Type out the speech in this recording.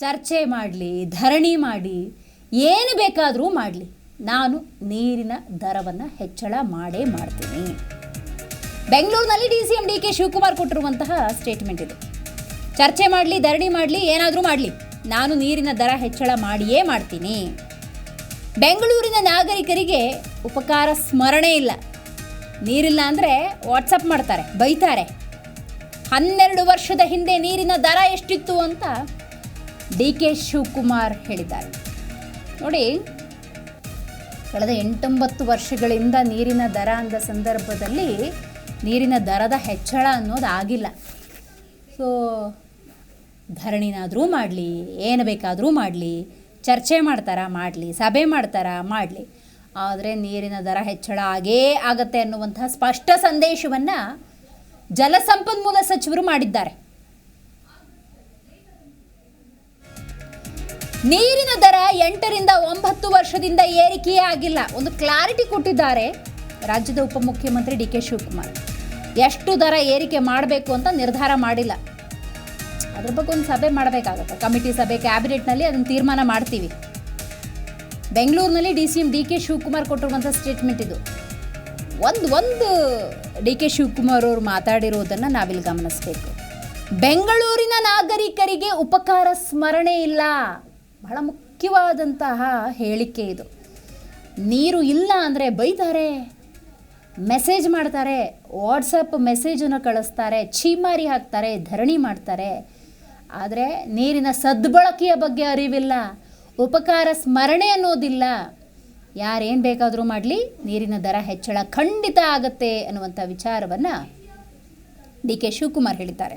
ಚರ್ಚೆ ಮಾಡಲಿ, ಧರಣಿ ಮಾಡಿ ಏನು ಬೇಕಾದರೂ ಮಾಡಲಿ. ನಾನು ನೀರಿನ ದರವನ್ನು ಹೆಚ್ಚಳ ಮಾಡೇ ಮಾಡ್ತೀನಿ. ಬೆಂಗಳೂರಿನಲ್ಲಿ D C M D K Shivakumar ಕೊಟ್ಟಿರುವಂತಹ ಸ್ಟೇಟ್ಮೆಂಟ್ ಇದು. ಚರ್ಚೆ ಮಾಡಲಿ, ಧರಣಿ ಮಾಡಲಿ, ಏನಾದರೂ ಮಾಡಲಿ. ನಾನು ನೀರಿನ ದರ ಹೆಚ್ಚಳ ಮಾಡಿಯೇ ಮಾಡ್ತೀನಿ. ಬೆಂಗಳೂರಿನ ನಾಗರಿಕರಿಗೆ ಉಪಕಾರ ಸ್ಮರಣೆ ಇಲ್ಲ. ನೀರಿಲ್ಲ ಅಂದರೆ ವಾಟ್ಸಪ್ ಮಾಡ್ತಾರೆ, ಬೈತಾರೆ. ಹನ್ನೆರಡು ವರ್ಷದ ಹಿಂದೆ ನೀರಿನ ದರ ಎಷ್ಟಿತ್ತು ಅಂತ ಡಿ ಕೆ ಶಿವಕುಮಾರ್ ಹೇಳಿದ್ದಾರೆ. ನೋಡಿ, ಕಳೆದ ಎಂಟೊಂಬತ್ತು ವರ್ಷಗಳಿಂದ ನೀರಿನ ದರ ಅಂದ ಸಂದರ್ಭದಲ್ಲಿ ನೀರಿನ ದರದ ಹೆಚ್ಚಳ ಅನ್ನೋದು ಆಗಿಲ್ಲ. ಸೊ ಧರಣಿನಾದರೂ ಮಾಡಲಿ, ಏನು ಬೇಕಾದರೂ ಮಾಡಲಿ, ಚರ್ಚೆ ಮಾಡ್ತಾರಾ ಮಾಡಲಿ, ಸಭೆ ಮಾಡ್ತಾರಾ ಮಾಡಲಿ. ಆದರೆ ನೀರಿನ ದರ ಹೆಚ್ಚಳ ಆಗೇ ಆಗತ್ತೆ ಅನ್ನುವಂತಹ ಸ್ಪಷ್ಟ ಸಂದೇಶವನ್ನು ಜಲಸಂಪನ್ಮೂಲ ಸಚಿವರು ಮಾಡಿದ್ದಾರೆ. ನೀರಿನ ದರ ಎಂಟರಿಂದ ಒಂಬತ್ತು ವರ್ಷದಿಂದ ಏರಿಕೆಯೇ ಆಗಿಲ್ಲ. ಒಂದು ಕ್ಲಾರಿಟಿ ಕೊಟ್ಟಿದ್ದಾರೆ ರಾಜ್ಯದ ಉಪಮುಖ್ಯಮಂತ್ರಿ ಡಿ ಕೆ ಶಿವಕುಮಾರ್. ಎಷ್ಟು ದರ ಏರಿಕೆ ಮಾಡಬೇಕು ಅಂತ ನಿರ್ಧಾರ ಮಾಡಿಲ್ಲ. ಅದ್ರ ಬಗ್ಗೆ ಒಂದು ಸಭೆ ಮಾಡಬೇಕಾಗುತ್ತೆ. ಕಮಿಟಿ ಸಭೆ, ಕ್ಯಾಬಿನೆಟ್ನಲ್ಲಿ ಅದನ್ನು ತೀರ್ಮಾನ ಮಾಡ್ತೀವಿ. ಬೆಂಗಳೂರಿನಲ್ಲಿ D C M D K Shivakumar ಕೊಟ್ಟಿರುವಂಥ ಸ್ಟೇಟ್ಮೆಂಟ್ ಇದು. ಒಂದು ಒಂದು ಡಿ ಕೆ ಶಿವಕುಮಾರ್ ಅವರು ಮಾತಾಡಿರೋದನ್ನು ನಾವಿಲ್ಲಿ ಗಮನಿಸಬೇಕು. ಬೆಂಗಳೂರಿನ ನಾಗರಿಕರಿಗೆ ಉಪಕಾರ ಸ್ಮರಣೆ ಇಲ್ಲ. ಬಹಳ ಮುಖ್ಯವಾದಂತಹ ಹೇಳಿಕೆ ಇದು. ನೀರು ಇಲ್ಲ ಅಂದರೆ ಬೈತಾರೆ ಮೆಸೇಜ್ ಮಾಡ್ತಾರೆ, ವಾಟ್ಸಪ್ ಮೆಸೇಜನ್ನು ಕಳಿಸ್ತಾರೆ, ಛೀಮಾರಿ ಹಾಕ್ತಾರೆ, ಧರಣಿ ಮಾಡ್ತಾರೆ. ಆದರೆ ನೀರಿನ ಸದ್ಬಳಕೆಯ ಬಗ್ಗೆ ಅರಿವಿಲ್ಲ, ಉಪಕಾರ ಸ್ಮರಣೆ ಅನ್ನೋದಿಲ್ಲ. ಯಾರೇನು ಬೇಕಾದರೂ ಮಾಡಲಿ, ನೀರಿನ ದರ ಹೆಚ್ಚಳ ಖಂಡಿತ ಆಗತ್ತೆ ಅನ್ನುವಂಥ ವಿಚಾರವನ್ನು ಡಿ ಕೆ ಶಿವಕುಮಾರ್ ಹೇಳಿದ್ದಾರೆ.